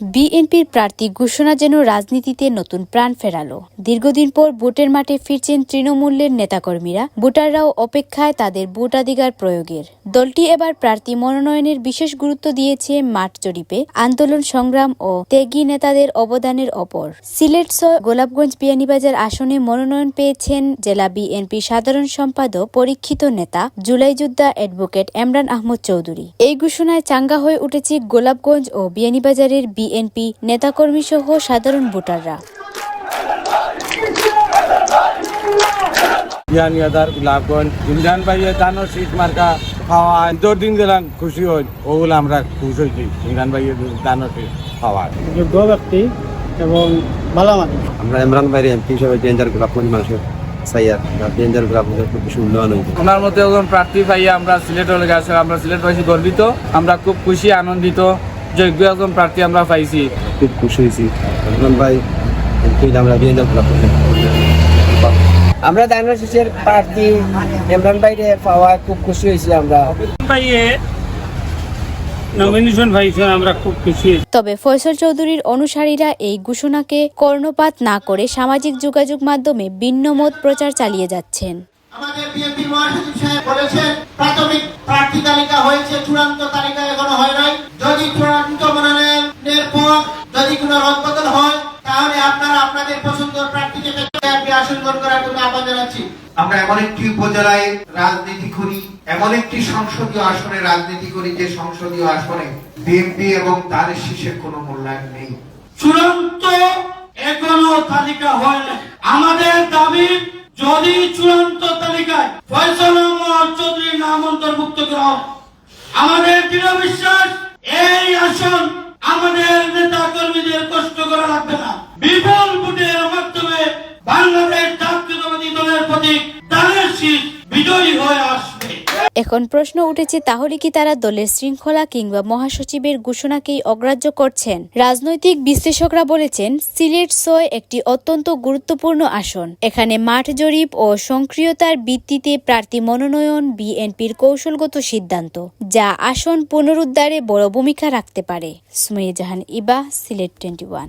বিএনপির প্রার্থী ঘোষণা যেন রাজনীতিতে নতুন প্রাণ ফেরালো। দীর্ঘদিন পর ভোটের মাঠে ফিরছেন তৃণমূলের নেতাকর্মীরা। ভোটাররাও অপেক্ষায় তাদের ভোটাধিকার প্রয়োগের। দলটি এবার প্রার্থী মনোনয়নের বিশেষ গুরুত্ব দিয়েছে মাঠ জরিপে। আন্দোলন সংগ্রাম ও ত্যাগী নেতাদের অবদানের ওপর সিলেট গোলাপগঞ্জ বিয়ানীবাজার আসনে মনোনয়ন পেয়েছেন জেলা বিএনপি সাধারণ সম্পাদক পরীক্ষিত নেতা জুলাই যোদ্ধা অ্যাডভোকেট এমরান আহমদ চৌধুরী। এই ঘোষণায় চাঙ্গা হয়ে উঠেছে গোলাপগঞ্জ ও বিয়ানীবাজারের বিএনপি নেতাকর্মী সহ সাধারণ ভোটাররা। বিয়ানিয়াদার গোলাপগঞ্জ ইমরান ভাইয়ের দানো শীত মার্কা খাওয়া যতদিন গেলাম খুশি হই ওগুলো আমরা খুশি হয়েছি ইমরান ভাইয়ের দানো শীত খাওয়া যোগ্য ব্যক্তি এবং ভালো মানুষ। আমরা ইমরান ভাইয়ের এমপি হিসেবে ডেঞ্জার গোলাপগঞ্জ মানুষের চাইয়ার ডেঞ্জার খুব বেশি মূল্যবান হয়েছে ওনার মতো একজন প্রার্থী পাইয়া আমরা সিলেট হলে গেছে আমরা সিলেটবাসী গর্বিত আমরা খুব খুশি আনন্দিত। যোগ্য একজন প্রার্থী আমরা পাইছি। খুব খুশি হয়েছি। ভাই আমরা আমরা ডায়াগনোসিসের প্রার্থী ইমরান ভাইরে পাওয়া খুব খুশি হয়েছি আমরা। পাইয়ে নমিনেশন পাইছেন আমরা খুব খুশি তবে ফয়সল চৌধুরীর অনুসারীরা এই ঘোষণাকে কর্ণপাত না করে সামাজিক যোগাযোগ মাধ্যমে ভিন্ন মত প্রচার চালিয়ে যাচ্ছেন। আমাদের বিএনপি মহাসচিব সাহেব বলেছেন প্রাথমিক প্রার্থী তালিকা হয়েছে চূড়ান্ত তালিকা এখনও যদি কোনো রদবদল হয় তাহলে আপনারা আপনাদের পছন্দের প্রার্থীকে আসন গ্রহণ করার জন্য আহ্বান জানাচ্ছি। আমরা এমন একটি উপজেলায় রাজনীতি করি এমন একটি সংসদীয় আসনে রাজনীতি করি যে সংসদীয় আসনে বিএনপি এবং তার শীর্ষের কোনো মূল্যায়ন নেই। চূড়ান্ত এখনও তালিকা হয় আমাদের দাবি যদি চূড়ান্ত তালিকায় ফয়সাল আহমদ চৌধুরীর নাম অন্তর্ভুক্ত করা আমাদের দৃঢ় বিশ্বাস এই আসন আমাদের নেতা কর্মীদের কষ্ট করা লাগবে না বিপুল ভোটের মাধ্যমে বাংলাদেশ জাতীয়তাবাদী দলের প্রতীক দানের শীষ বিজয়ী হয়ে আসবে এখন প্রশ্ন উঠেছে, তাহলে কি তারা দলের শৃঙ্খলা কিংবা মহাসচিবের ঘোষণাকেই অগ্রাহ্য করছেন? রাজনৈতিক বিশ্লেষকরা বলেছেন, সিলেট ছয় একটি অত্যন্ত গুরুত্বপূর্ণ আসন। এখানে মাঠ জরিপ ও সক্রিয়তার ভিত্তিতে প্রার্থী মনোনয়ন বিএনপির কৌশলগত সিদ্ধান্ত, যা আসন পুনরুদ্ধারে বড় ভূমিকা রাখতে পারে। সুমাইয়া জাহান ইবা, সিলেট টোয়েন্টি ওয়ান।